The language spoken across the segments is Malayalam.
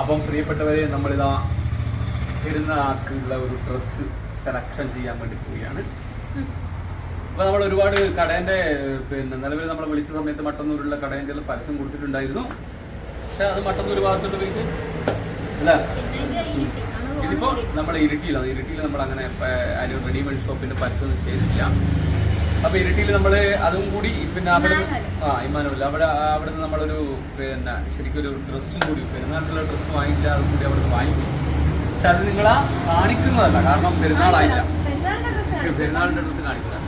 അപ്പം പ്രിയപ്പെട്ടവരെ നമ്മളിതാ പെരുന്നാൾക്കുള്ള ഒരു ഡ്രസ്സ് സെലക്ഷൻ ചെയ്യാൻ വേണ്ടി പോവുകയാണ്. അപ്പോൾ നമ്മൾ ഒരുപാട് കടേന്റെ പിന്നെ നിലവിൽ നമ്മൾ വിളിച്ച സമയത്ത് മട്ടന്നൂരുള്ള കടേന്റെ പരസ്യം കൊടുത്തിട്ടുണ്ടായിരുന്നു. പക്ഷെ അത് മട്ടന്നൂർ ഭാഗത്തോട്ട് പോയിട്ട് അല്ല? ഇതിപ്പോൾ നമ്മൾ ഇരിട്ടിയിലാണ് ഇരിട്ടിയിൽ നമ്മൾ അങ്ങനെ റെഡിമെയ്ഡ് ഷോപ്പിന്റെ പരസ്യം ചെയ്തിട്ടില്ല. അപ്പോൾ ഇരിട്ടിയിൽ നമ്മൾ അതും കൂടി പിന്നെ അവിടെ ആ ഇമാനുവല്ല അവിടെ അവിടെ നിന്ന് നമ്മളൊരു പിന്നെ ശരിക്കും ഒരു ഡ്രസ്സും കൂടി പെരുന്നാളിലുള്ള ഡ്രസ്സ് വാങ്ങിയില്ല അതും കൂടി അവിടെ നിന്ന് വാങ്ങിക്കും. പക്ഷെ അത് നിങ്ങളാ കാണിക്കുന്നതല്ല കാരണം പെരുന്നാളായില്ല. പെരുന്നാളിന്റെ ഡ്രസ്സ് കാണിക്കില്ല.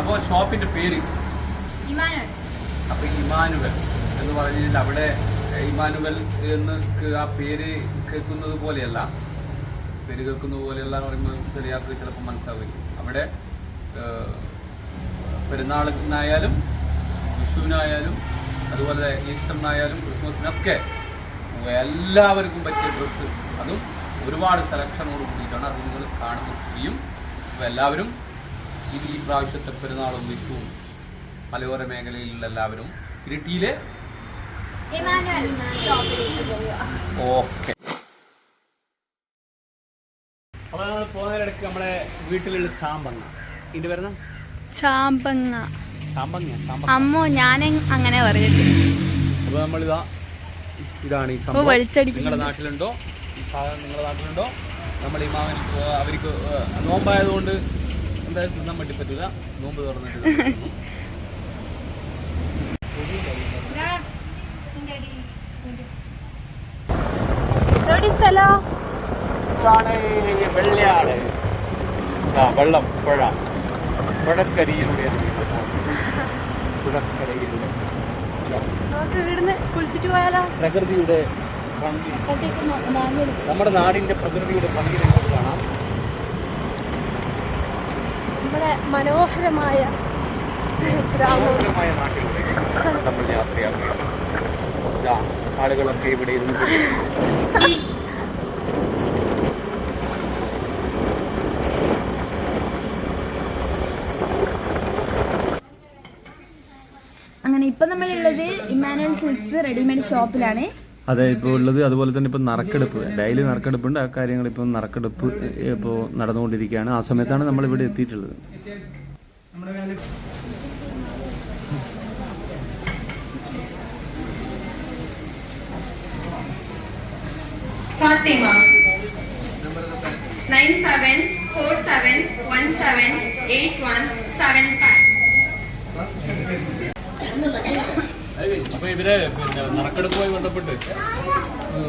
അപ്പോൾ ഷോപ്പിന്റെ പേര്? അപ്പോൾ ഇമാനുവൽ എന്ന് പറഞ്ഞു കഴിഞ്ഞാൽ അവിടെ ഇമാനുവൽ എന്ന് ആ പേര് കേൾക്കുന്നത് പോലെയല്ല. പേര് കേൾക്കുന്നത് പോലെയല്ല എന്ന് പറയുമ്പോൾ ചെറിയ ചിലപ്പോൾ മനസ്സിലാവില്ല? അവിടെ പെരുന്നാളിനായാലും വിഷുവിനായാലും അതുപോലെ ഈസ്റ്ററിനായാലും ക്രിസ്മസിനൊക്കെ എല്ലാവർക്കും പറ്റിയ ഡ്രസ്സ്. അതും ഒരുപാട് സെലക്ഷനോട് കൂടിയിട്ടാണ് അത് നിങ്ങൾ കാണുന്ന ചെയ്യും അപ്പോൾ എല്ലാവരും ഇത് ഈ പ്രാവശ്യത്തെ പെരുന്നാളും വിഷുവും മലയോര മേഖലയിലുള്ള എല്ലാവരും ഇരിട്ടിയിലെ ഓക്കെ. അപ്പോൾ നമ്മൾ പോകുന്നതിനിടയ്ക്ക് നമ്മുടെ വീട്ടിലുള്ള ചാമ്പങ്ങ. ഇതിന്റെ വരുന്ന ചാമ്പങ്ങ. അമ്മോ ഞാൻ അങ്ങനെ പറഞ്ഞിട്ട് അപ്പോൾ നമ്മളിതാ ഇതാണ് ഈ അപ്പൊ സംഭവം. വെളിച്ചടിക്കുന്നു. നിങ്ങളുടെ നാട്ടിലുണ്ടോ? ഈ സാധനം നിങ്ങളുടെ നാട്ടിലുണ്ടോ? നമ്മൾ ഈ മാവൻ ഏഹ്, അവർക്ക് ഏഹ്, നോമ്പായതുകൊണ്ട് എന്തായാലും തിന്നാൻ വേണ്ടി പറ്റില്ല നോമ്പ് തുറന്നിട്ട് തിന്നാൻ പറ്റുന്നു. എവിടെ സ്ഥലോ? ഇതാണ് വെള്ളയാട്. ആ വെള്ളം പുഴ. പുഴക്കരിയിലൂടെ പുഴക്കരയിലൂടെ നമുക്ക് ഇവിടുന്ന് കുളിച്ചിട്ട് പോയാലോ പ്രകൃതിയുടെ ഭംഗി. നമ്മുടെ നാടിന്റെ പ്രകൃതിയുടെ ഭംഗി നിങ്ങൾക്ക് കാണാം. നമ്മുടെ മനോഹരമായ മനോഹരമായ നാട്ടിലൂടെ നമ്മൾ യാത്രയാക്കുകയാണ്. ഇതാ, ആളുകളൊക്കെ ഇവിടെ ഇരുന്ന് അങ്ങനെ ഇപ്പൊ നമ്മളുള്ളത് ഇമാനുവൽ സിൽക്സ് റെഡിമെയ്ഡ് ഷോപ്പിലാണ് അതെ ഇപ്പോൾ ഉള്ളത് അതുപോലെ തന്നെ ഇപ്പോൾ നറുക്കെടുപ്പ്. ഡെയിലി നറുക്കെടുപ്പുണ്ട്. ആ കാര്യങ്ങൾ ഇപ്പോൾ നറുക്കെടുപ്പ് ഇപ്പോൾ നടന്നുകൊണ്ടിരിക്കുകയാണ്. ആ സമയത്താണ് നമ്മൾ ഇവിടെ എത്തിയിട്ടുള്ളത്. Fatima. Nine seven four seven one seven eight one seven അപ്പോൾ ഇവരെ പിന്നെ നറുക്കെടുപ്പുമായി ബന്ധപ്പെട്ട്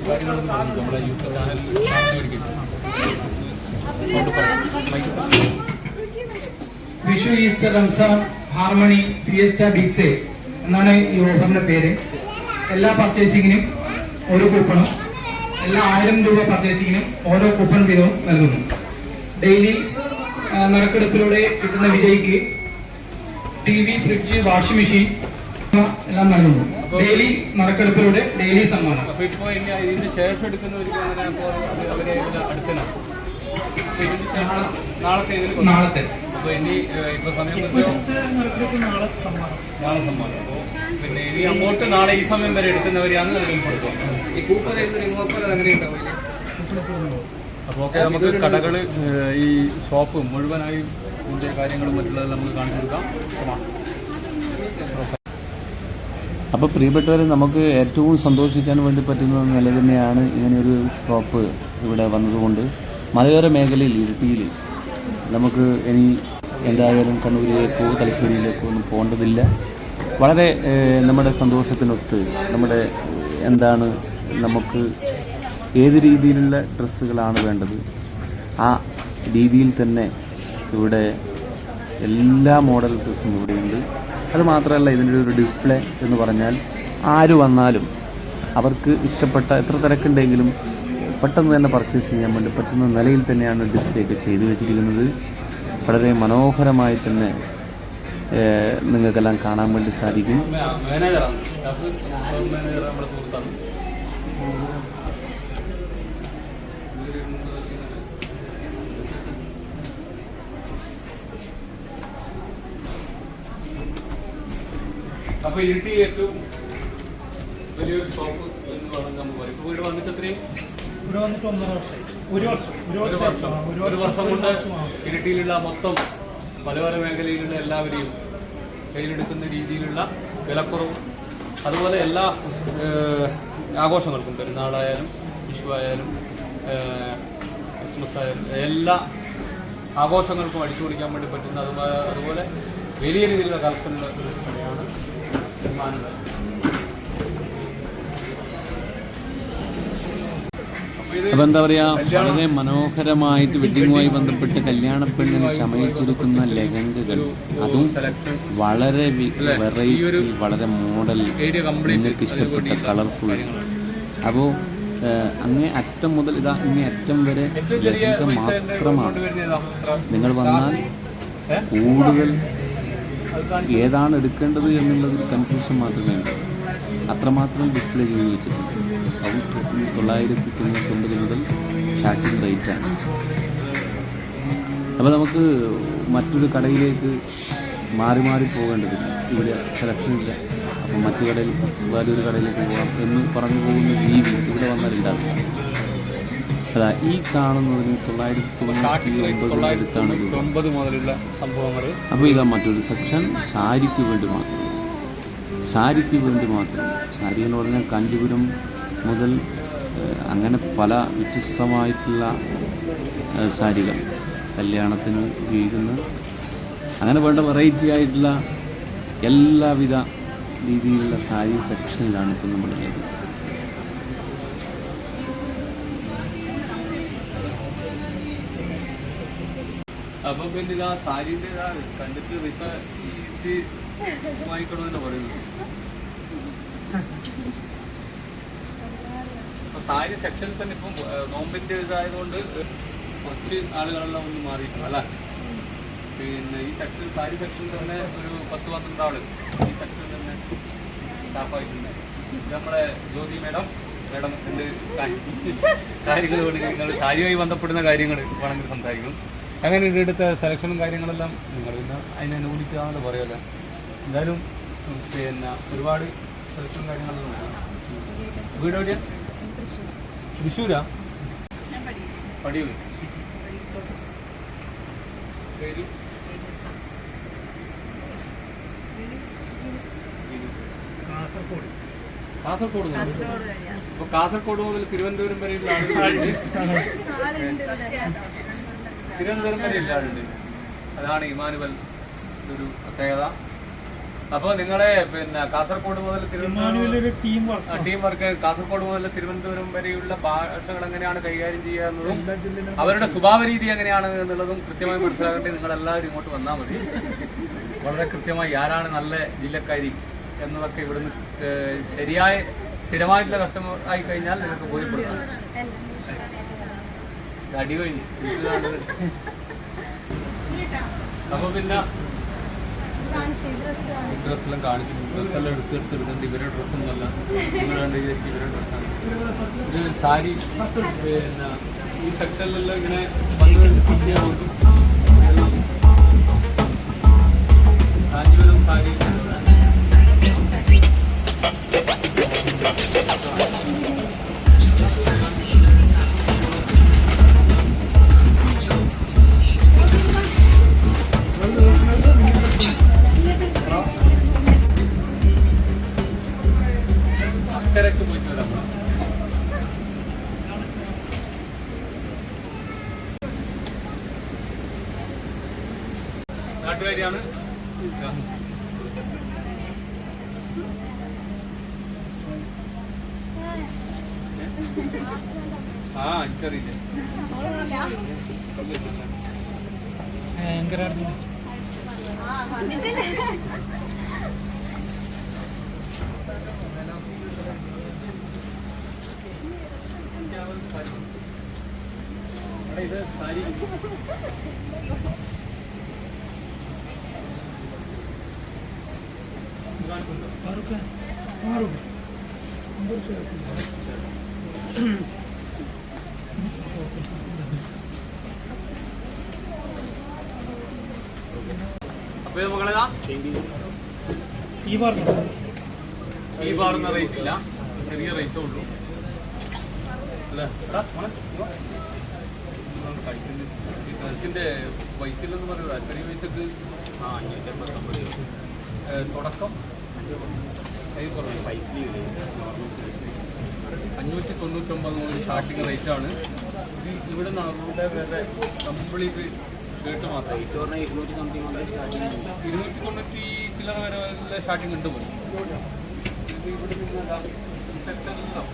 കാര്യങ്ങളൊന്നും നമ്മുടെ യൂട്യൂബ് ചാനലിൽ Vishu Easter Ramzan harmony fiesta big sale എന്നാണ് ഈ ഓഫറിന്റെ പേര്. എല്ലാ പർച്ചേസിങ്ങിനും ഒരു കൂപ്പണും എല്ലാ ആയിരം രൂപ പർച്ചേസിങ്ങിനും ഓരോ കൂപ്പൺ വീതവും നൽകുന്നു. ഡെയിലി നറുക്കെടുപ്പിലൂടെ കിട്ടുന്ന വിജയിക്ക് T V fridge washing machine എല്ലാം നൽകുന്നു. ഡെയിലി നറുക്കെടുപ്പിലൂടെ ഡെയിലി സമ്മാനം. ഇനി ഇതിന് ശേഷം എടുക്കുന്നവർക്ക് അവരെ അടുത്തനാണ് നാളത്തെ നാളത്തെ. അപ്പോൾ ഇനി സമയം നാളെ സമ്മാനം. പിന്നെ ഇനി അങ്ങോട്ട് നാളെ ഈ സമയം വരെ എടുക്കുന്നവരെയാണ് അതിൽ കൊടുക്കുക. ഈ അങ്ങനെ അപ്പോൾ ഓക്കെ നമുക്ക് കടകൾ ഈ ഷോപ്പ് മുഴുവനായി ഇതിന്റെ കാര്യങ്ങളും മറ്റുള്ളതെല്ലാം നമുക്ക് കാണിച്ചു കൊടുക്കാം. അപ്പോൾ പ്രിയപ്പെട്ടവരെ നമുക്ക് ഏറ്റവും സന്തോഷിക്കാൻ വേണ്ടി പറ്റുന്ന നില തന്നെയാണ് ഇങ്ങനെയൊരു ഷോപ്പ് ഇവിടെ വന്നതുകൊണ്ട് മലയോര മേഖലയിൽ ഇരിട്ടിയിൽ നമുക്ക് ഇനി എന്തായാലും കണ്ണൂരിലേക്കോ തലശ്ശേരിയിലേക്കോ ഒന്നും പോകേണ്ടതില്ല. വളരെ നമ്മുടെ സന്തോഷത്തിനൊത്ത് നമ്മുടെ എന്താണ് നമുക്ക് ഏത് രീതിയിലുള്ള ഡ്രസ്സുകളാണ് വേണ്ടത്? ആ രീതിയിൽ തന്നെ ഇവിടെ എല്ലാ മോഡൽ ഡ്രസ്സും ഇവിടെയുണ്ട്. അതുമാത്രമല്ല ഇതിന്റെ ഒരു ഡിസ്പ്ലേ എന്ന് പറഞ്ഞാൽ ആര് വന്നാലും അവർക്ക് ഇഷ്ടപ്പെട്ട എത്ര തിരക്കുണ്ടെങ്കിലും പെട്ടെന്ന് തന്നെ പർച്ചേസ് ചെയ്യാൻ വേണ്ടി പറ്റുന്ന നിലയിൽ തന്നെയാണ് ഡിസ്പ്ലേ ഒക്കെ ചെയ്തു വെച്ചിരിക്കുന്നത്. വളരെ മനോഹരമായി തന്നെ നിങ്ങൾക്കെല്ലാം കാണാൻ വേണ്ടി സാധിക്കും. അപ്പോൾ ഇരുട്ടി ഏറ്റവും വലിയൊരു ഷോപ്പ് എന്ന് പറഞ്ഞാൽ നമ്മൾ പറയും. വീട് വന്നിട്ട് എത്രയും ഇവിടെ വന്നിട്ട് ഒന്നര വർഷമായി. ഒരു വർഷം. ഒരു വർഷം ഒരു വർഷം കൊണ്ട് ഇരുട്ടിയിലുള്ള മൊത്തം മലയോര മേഖലയിലുള്ള എല്ലാവരെയും കയ്യിലെടുക്കുന്ന രീതിയിലുള്ള വിലക്കുറവ് അതുപോലെ എല്ലാ ആഘോഷങ്ങൾക്കും പെരുന്നാളായാലും വിഷു ആയാലും ക്രിസ്മസ് ആയാലും എല്ലാ ആഘോഷങ്ങൾക്കും അടിച്ചു പൊളിക്കാൻ വേണ്ടി പറ്റുന്ന അതുപോലെ വലിയ രീതിയിലുള്ള കളക്ഷനുള്ള ഒരു കടയാണ് മാനുവൽ അപ്പോൾ ഇത് അപ്പം എന്താ പറയുക വളരെ മനോഹരമായിട്ട് വെഡിങ്ങുമായി ബന്ധപ്പെട്ട് കല്യാണ പെണ്ണിന് ലെഹങ്കകൾ ലഹങ്കകൾ അതും വളരെ വെറൈറ്റി വളരെ മോഡൽ നിങ്ങൾക്ക് ഇഷ്ടപ്പെട്ട കളർഫുൾ അപ്പോൾ അങ്ങേ അറ്റം മുതൽ ഇതാ ഇനി അറ്റം വരെ ലഹങ്ക മാത്രമാണ്. നിങ്ങൾ വന്നാൽ? കൂടുതൽ ഏതാണ് എടുക്കേണ്ടത് എന്നുള്ളത് കൺഫ്യൂഷൻ മാത്രമേ ഉള്ളൂ. അത്രമാത്രം ഡിസ്പ്ലേ ചെയ്ത് വെച്ചിട്ടുണ്ട്. അത് തൊള്ളായിരത്തി തൊണ്ണൂറ്റൊമ്പത് മുതൽ സ്റ്റാർട്ടിംഗ് റേറ്റാണ് അപ്പോൾ നമുക്ക് മറ്റൊരു കടയിലേക്ക് മാറി മാറി പോകേണ്ടതില്ല. ഇവിടെ സെലക്ഷൻ ഇല്ല. അപ്പോൾ മറ്റു കടയിൽ വേറൊരു കടയിലേക്ക് പോകാം എന്ന് പറഞ്ഞു പോകുന്ന രീതി ഇവിടെ വന്നാൽ ഉണ്ടാവില്ല അതാ ഈ കാണുന്നതിന് തൊള്ളായിരത്തി രൂപ ഒമ്പത് മുതലുള്ള സംഭവങ്ങൾ. അപ്പോൾ ഇതാ മറ്റൊരു സെക്ഷൻ സാരിക്ക് വേണ്ടി മാത്രം. സാരിക്ക് വേണ്ടി മാത്രം. സാരി എന്ന് പറഞ്ഞാൽ കാഞ്ചീപുരം മുതൽ അങ്ങനെ പല വ്യത്യസ്തമായിട്ടുള്ള സാരികൾ. കല്യാണത്തിന് ഉപയോഗിക്കുന്ന അങ്ങനെ വേണ്ട വെറൈറ്റി ആയിട്ടുള്ള എല്ലാവിധ രീതിയിലുള്ള സാരി സെക്ഷനിലാണ് ഇപ്പം നമ്മളുള്ളത്. അപ്പൊ പിന്നെ ആ സാരിന്റെ കണ്ടിട്ട് ഇപ്പൊ ഇത് വാങ്ങിക്കണമെന്ന് പറയുന്നു അപ്പൊ സാരി സെക്ഷനിൽ തന്നെ ഇപ്പം നോമ്പിന്റെ ഇതായതുകൊണ്ട് കുറച്ച് ആളുകളെല്ലാം ഒന്ന് മാറിയിട്ടുണ്ട് അല്ല? പിന്നെ ഈ സെക്ഷൻ സാരി സെക്ഷനിൽ തന്നെ ഒരു പത്ത് പന്ത്രണ്ട് ആൾ. ഈ സെക്ഷനിൽ തന്നെ സ്റ്റാഫായിട്ടുണ്ട് നമ്മുടെ ജ്യോതി മേഡം. മേഡം എന്ത് കാര്യങ്ങൾ വേണമെങ്കിൽ നിങ്ങൾ സാരിയുമായി ബന്ധപ്പെടുന്ന കാര്യങ്ങൾ വേണമെങ്കിൽ സംസാരിക്കും. അങ്ങനെ ഇവിടുത്ത സെലക്ഷനും കാര്യങ്ങളെല്ലാം നിങ്ങൾ പിന്നെ അതിനെ അനുകൂലിക്കാമെന്ന് പറയുമല്ലോ. എന്തായാലും പിന്നെ ഒരുപാട് സെലക്ഷൻ കാര്യങ്ങളെല്ലാം. വീട് എവിടെയാ? തൃശ്ശൂരാ? പടിയൂർ കാസർകോട്. കാസർഗോഡ് കാസർഗോഡ് മുതൽ അപ്പൊ കാസർഗോഡ് മുതൽ തിരുവനന്തപുരം വരെയുള്ള ആളുകളുണ്ട് തിരുവനന്തപുരം വരെ അതാണ് ഇമാനുവൽ ഒരു പ്രത്യേകത. അപ്പോൾ നിങ്ങളെ പിന്നെ കാസർഗോഡ് മുതൽ Thiruvananthapuram team work team work Kasargod മുതൽ തിരുവനന്തപുരം വരെയുള്ള ഭാഷകൾ എങ്ങനെയാണ് കൈകാര്യം ചെയ്യുക എന്നതും അവരുടെ സ്വഭാവ രീതി എങ്ങനെയാണ് എന്നുള്ളതും കൃത്യമായി മനസ്സിലാക്കേണ്ടത് നിങ്ങളെല്ലാവരും ഇങ്ങോട്ട് വന്നാൽ മതി. വളരെ കൃത്യമായി ആരാണ് നല്ല ജില്ലക്കാരി എന്നതൊക്കെ ഇവിടുന്ന് ശരിയായ സ്ഥിരമായിട്ടുള്ള കസ്റ്റമർ ആയി കഴിഞ്ഞാൽ നിങ്ങൾക്ക് ബോധ്യപ്പെടുത്താം. അടി കഴിഞ്ഞു. അപ്പൊ പിന്നെ ഡ്രസ്സെല്ലാം കാണിച്ചു ഡ്രസ്സെല്ലാം എടുത്തെടുത്തെടുക്കേണ്ട ഇവരുടെ ഡ്രസ്സൊന്നുമല്ല. നിങ്ങൾ കണ്ട ഇതൊക്കെ ഇവരുടെ ഡ്രസ്സാണ്. ഇത് സാരി പിന്നെ ഈ സെക്ടറിലെല്ലാം ഇങ്ങനെ വന്നു ഒരു കാഞ്ചീപുരം സാരി. ആ എനിക്കറിയില്ല. എടാ, ഇത് സാരി കാണിക്കുന്നുണ്ടോ? ആർക്ക് ആറും അപ്പൊ മകളേതാ ഈ പറഞ്ഞു ഈ പാറുന്ന റേറ്റ് ഇല്ല ചെറിയ റേറ്റേ ഉള്ളൂ. അല്ലേ. ഈ ഡ്രസ്സിന്റെ പൈസയിലെന്ന് പറയുന്നത് ചെറിയ പൈസക്ക് ആ അഞ്ഞൂറ്റി എൺപത്തൊമ്പത് തുടക്കം. പൈസ അഞ്ഞൂറ്റി തൊണ്ണൂറ്റൊമ്പത് മുതൽ സ്റ്റാർട്ടിങ് റേറ്റ് ആണ്. ഇത് ഇവിടെ നമ്മുടെ വേറെ കംപ്ലീറ്റ് ഷർട്ട് മാത്രം. ഇരുന്നൂറ്റി തൊണ്ണൂറ്റി ചില്ലറ വരെ വല്ല സ്റ്റാർട്ടിങ് ഉണ്ട് പോലും ഇത് ഇവിടെ നിന്ന് ദാ ഈ സെക്ടറിലെല്ലാം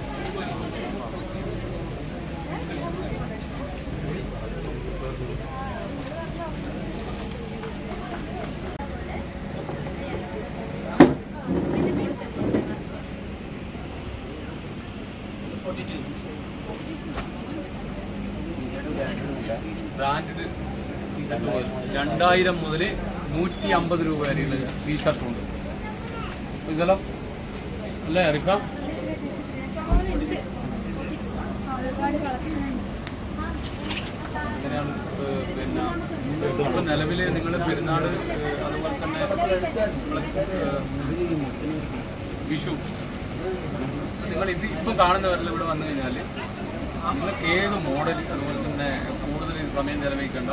ബ്രാൻഡ് രണ്ടായിരം മുതൽ നൂറ്റി അമ്പത് രൂപ വരെയുള്ള ടീ ഷർട്ട് ഉണ്ട്. ഇതെല്ലാം അല്ലേ അറിഫ അങ്ങനെയാണ് പിന്നെ ഇപ്പം നിലവിൽ നിങ്ങൾ പെരുന്നാൾ അതുപോലെ തന്നെ വിഷു. നിങ്ങൾ ഇത് ഇപ്പം കാണുന്നവരിൽ ഇവിടെ വന്നു കഴിഞ്ഞാൽ നിങ്ങൾക്ക് ഏത് മോഡൽ അതുപോലെ തന്നെ കൂടുതൽ സമയം ചെലവഴിക്കേണ്ട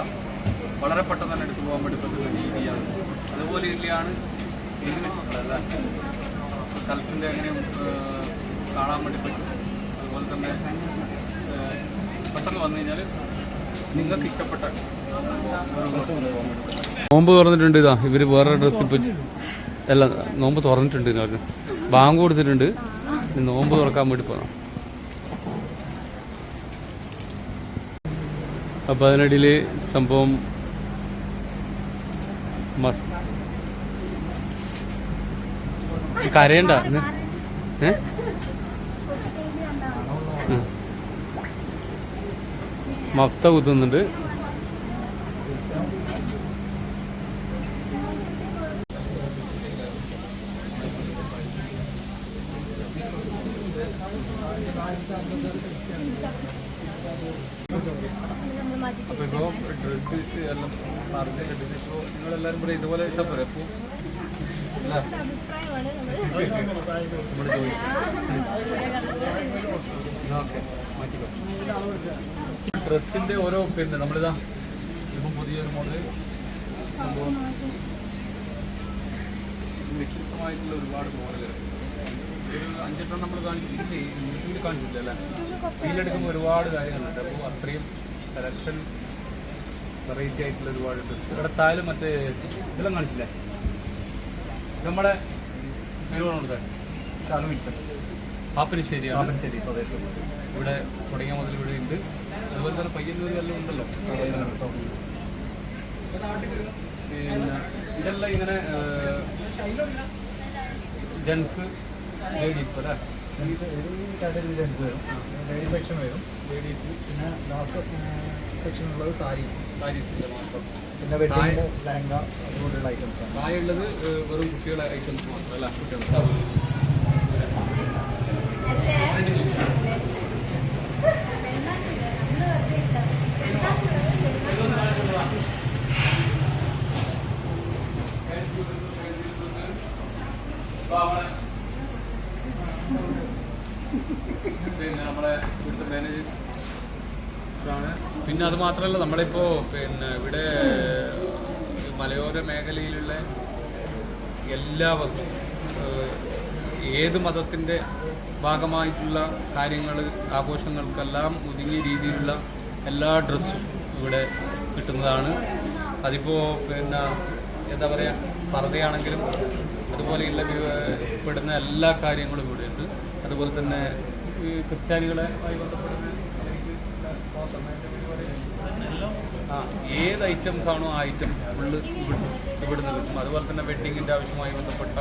വളരെ പെട്ടെന്ന് തന്നെ എടുത്തു പോകാൻ വേണ്ടി പറ്റുന്ന രീതിയാണ്. അതുപോലെ ഇല്ലയാണ് കൽസിന്റെ അങ്ങനെ കാണാൻ വേണ്ടി പറ്റും അതുപോലെ തന്നെ പെട്ടെന്ന് വന്നു കഴിഞ്ഞാൽ നിങ്ങൾക്ക് ഇഷ്ടപ്പെട്ട നോമ്പ് തുറന്നിട്ടുണ്ട് ഇതാ. ഇവർ വേറെ ഡ്രസ്സ് ഇപ്പം അല്ല നോമ്പ് തുറന്നിട്ടുണ്ട് ഇതിനകത്ത് ബാങ്ക് കൊടുത്തിട്ടുണ്ട്. നോമ്പ് തുറക്കാൻ വേണ്ടി പോകണം അപ്പൊ അതിനിടയിൽ സംഭവം മസ്. കരയണ്ട. മഫ്ത കുത്തുന്നുണ്ട്. ഡ്രസ്സ് എല്ലാം പറഞ്ഞ് ഇപ്പോൾ നിങ്ങളെല്ലാവരും കൂടെ ഇതുപോലെ ഇട്ടാൽ പോരെ അപ്പോൾ ഓക്കെ മാറ്റിക്കോ. ഡ്രസ്സിന്റെ ഓരോ പിന്നെ നമ്മളിതാ ഇപ്പം പുതിയൊരു മോഡൽ സംഭവം വ്യത്യസ്തമായിട്ടുള്ള ഒരുപാട് മോഡലുകൾ. ഒരു അഞ്ചെണ്ണം നമ്മൾ കാണിച്ചിട്ട് യൂട്യൂബിൽ കാണിച്ചില്ല അല്ലേ? സീലെടുക്കുമ്പോൾ ഒരുപാട് കാര്യങ്ങളുണ്ട്. അപ്പോൾ അത്രയും സെലക്ഷൻ വെറൈറ്റി ആയിട്ടുള്ള ഒരുപാട് ഡ്രസ്സ് ഇവിടെ താലും മറ്റേ ഇതെല്ലാം കാണിച്ചില്ലേ? നമ്മുടെ പെരുവാണുള്ളത് ഷാലു മിക്സർ പാപ്പനശ്ശേരിയാണ് ശരി സ്വദേശം. ഇവിടെ തുടങ്ങിയ മുതൽ ഇവിടെ ഉണ്ട്. അതുപോലെ തന്നെ പയ്യന്നൂർ എല്ലാം ഉണ്ടല്ലോ. പിന്നെ ഇതെല്ലാം ഇങ്ങനെ ജെൻസ് ലേഡീസ് അല്ലേ? ഒരു കാറ്റഗറി ജെൻസ് വരും? ലേഡീസ് സെക്ഷൻ വരും. ലേഡീസ് പിന്നെ ലാസ്റ്റ് സെക്ഷൻ ഉള്ളത് സാരീസ് സാരീസിന്റെ മാത്രം. താഴെയുള്ളത് വെറും കുട്ടികളെ ഐറ്റംസ് മാത്രം. അല്ല പിന്നെ നമ്മളെ ഇവിടുത്തെ മാനേജർ പിന്നെ അത് മാത്രമല്ല നമ്മളിപ്പോൾ പിന്നെ ഇവിടെ മലയോര മേഖലയിലുള്ള എല്ലാവർക്കും ഏത് മതത്തിന്റെ ഭാഗമായിട്ടുള്ള കാര്യങ്ങൾ ആഘോഷങ്ങൾക്കെല്ലാം ഒതുങ്ങിയ രീതിയിലുള്ള എല്ലാ ഡ്രസ്സും ഇവിടെ കിട്ടുന്നതാണ്. അതിപ്പോ പിന്നെ എന്താ പറയുക പർദ്ദയാണെങ്കിലും അതുപോലെയുള്ള പെടുന്ന എല്ലാ കാര്യങ്ങളും ഇവിടെ ഉണ്ട് അതുപോലെ തന്നെ ക്രിസ്ത്യാനികളെ ആയി ബന്ധപ്പെടുന്ന അവർക്ക് കോട്ടമേന്റെ പരിപാടികൾ ആ ഏത് ഐറ്റംസ് ആണോ ആ ഐറ്റം ഫുള്ള് ഇവിടുന്ന് കിട്ടും. അതുപോലെ തന്നെ വെഡ്ഡിങ്ങിന്റെ ആവശ്യമായി ബന്ധപ്പെട്ട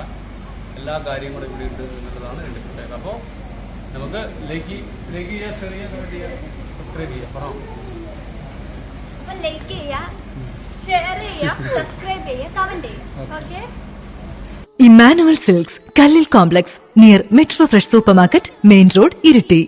എല്ലാ കാര്യങ്ങളും ഇവിടെ ഉണ്ട് എന്നുള്ളതാണ് എന്റെ പ്രത്യേകത. അപ്പോൾ നമുക്ക് ലൈക്ക് ലൈക്ക് ചെയ്യാൻ ചെറിയ പറ. ലൈക്ക് ചെയ്യുക ഷെയർ ചെയ്യുക സബ്സ്ക്രൈബ് ചെയ്യുക കമന്റ് ചെയ്യുക ഓക്കെ ഇമ്മാനുവൽ സിൽക്സ് കല്ലിൽ complex near metro fresh supermarket main road Iritty.